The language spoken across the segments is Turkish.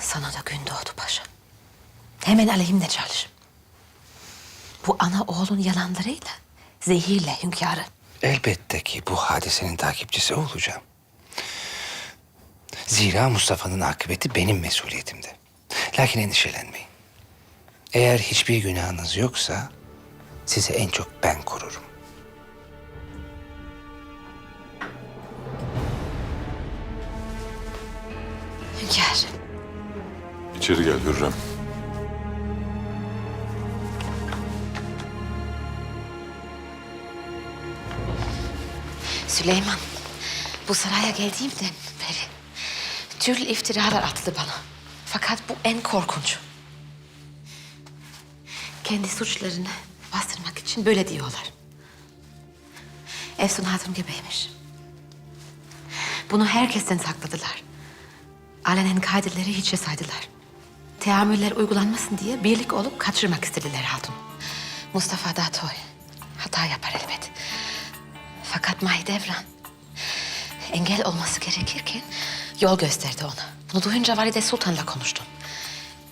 Sana da gün doğdu paşa. Hemen aleyhimde çalış. Bu ana oğlun yalanlarıyla zehirle hünkârı. Elbette ki bu hadisenin takipçisi olacağım. Zira Mustafa'nın akıbeti benim mesuliyetimde. Lakin endişelenmeyin. Eğer hiçbir günahınız yoksa sizi en çok ben korurum. Hünkârım. İçeri gel Hürrem. Süleyman, bu saraya geldiğimden beri türlü iftiralar atıldı bana. Fakat bu en korkunç. Kendi suçlarını bastırmak için böyle diyorlar. Efsun Hatun gebeymiş. Bunu herkesten sakladılar. Alenen katilleri hiçe saydılar. Teamüller uygulanmasın diye birlik olup kaçırmak istediler Hatun. Mustafa da toy. Hata yapar elbet. Fakat Mahidevran engel olması gerekirken yol gösterdi ona. Bunu duyunca Valide Sultan'la konuştum.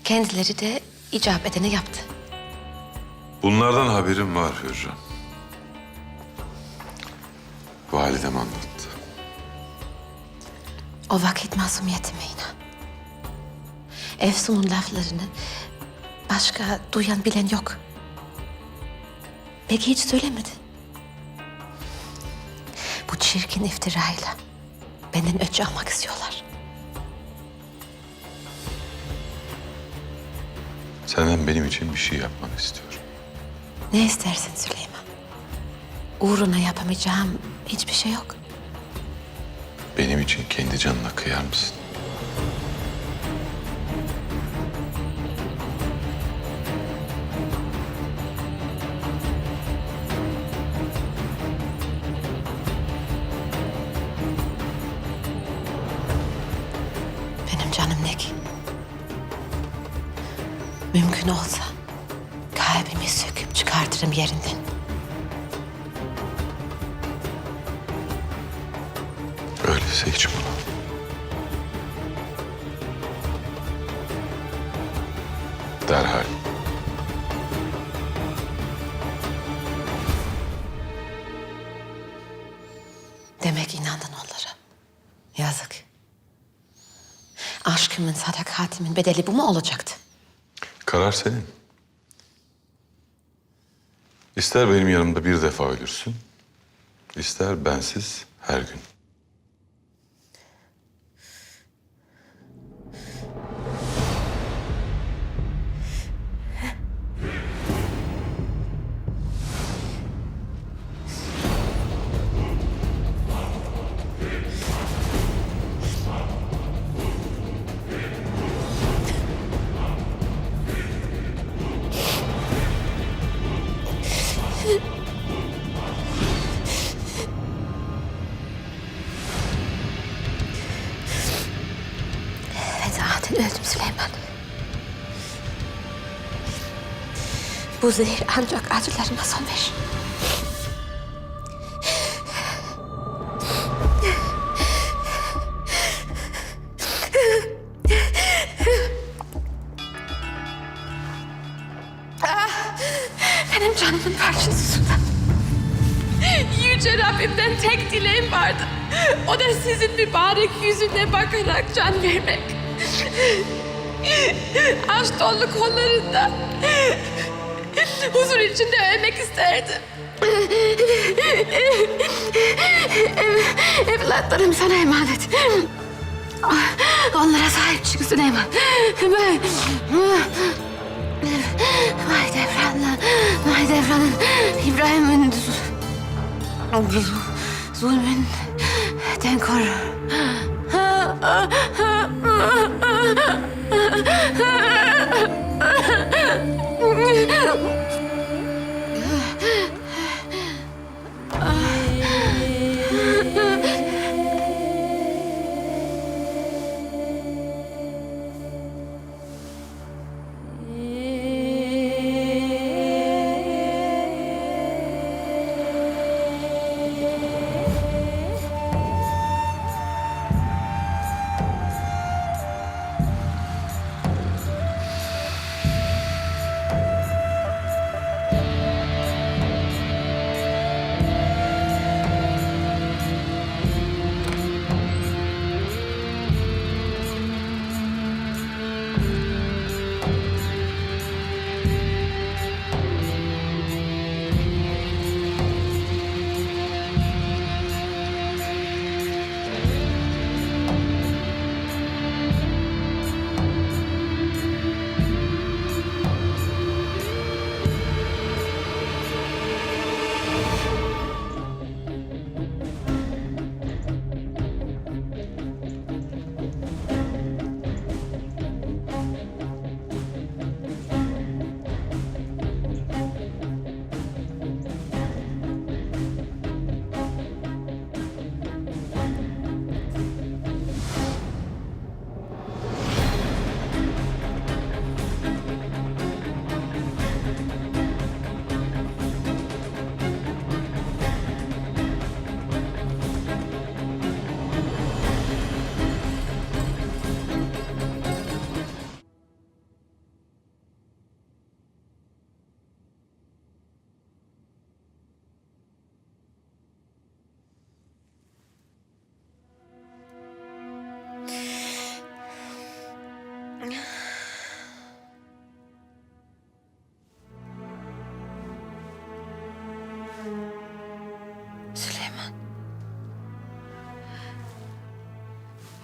Kendileri de icap edeni yaptı. Bunlardan haberim var Hürrem. Validem anlattı. O vakit masumiyetime inan. Efsun'un laflarını başka duyan bilen yok. Peki hiç söylemedi. Bu çirkin iftirayla benden öç almak istiyorlar. Senden benim için bir şey yapmanı istiyorum. Ne istersin Süleyman? Uğruna yapamayacağım hiçbir şey yok. Benim için kendi canına kıyar mısın? Mümkün olsa kalbimi söküp çıkartırım yerinden. Öyleyse hiç bunu. Derhal. Demek inandın onlara. Yazık. Aşkımın, sadakatimin bedeli bu mu olacaktı? Karar senin. İster benim yanımda bir defa ölürsün, ister bensiz her gün. Zaten öldüm Süleyman. Bu zehir ancak acılarıma son verir. Ah, Benim canımın parçası. Yüce Rabbimden tek dileğim vardı. O da sizin mübarek yüzüne bakarak can vermek. Aşk dolu kollarında huzur içinde ölmek isterdim. Ev- Evlatlarım sana emanet. Onlara sahip çık Süleyman. Ben... Mahidevran'la, Mahidevran'ın İbrahim'in zul- zulmün den koru.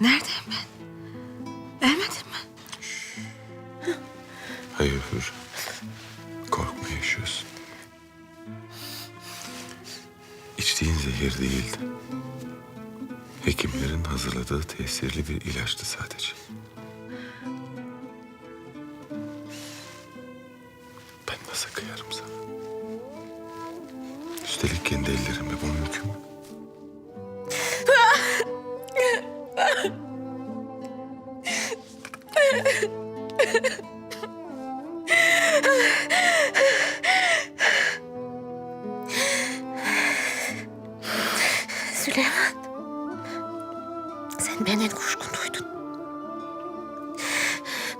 Neredeyim ben? Ölmedim mi? Hayır Hür. Korkma yaşıyorsun. İçtiğin zehir değildi. Hekimlerin hazırladığı tesirli bir ilaçtı sadece. Ben nasıl kıyarım sana? Üstelik kendi ellerimle bu mümkün mü?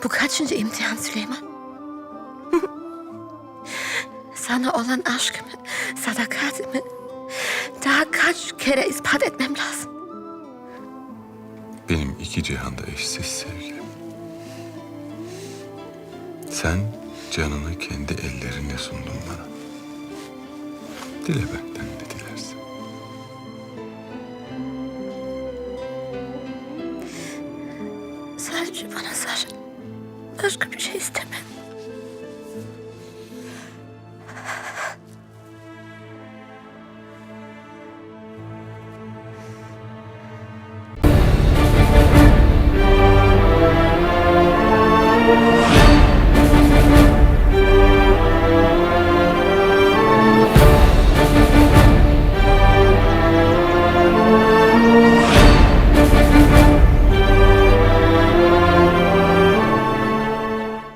Bu kaçıncı imtihan Süleyman? Sana olan aşkımı, sadakatimi daha kaç kere ispat etmem lazım. Benim iki cihanda eşsiz sevgilim. Sen canını kendi ellerinle sundun bana. Dile benden Başka bir şey istemem.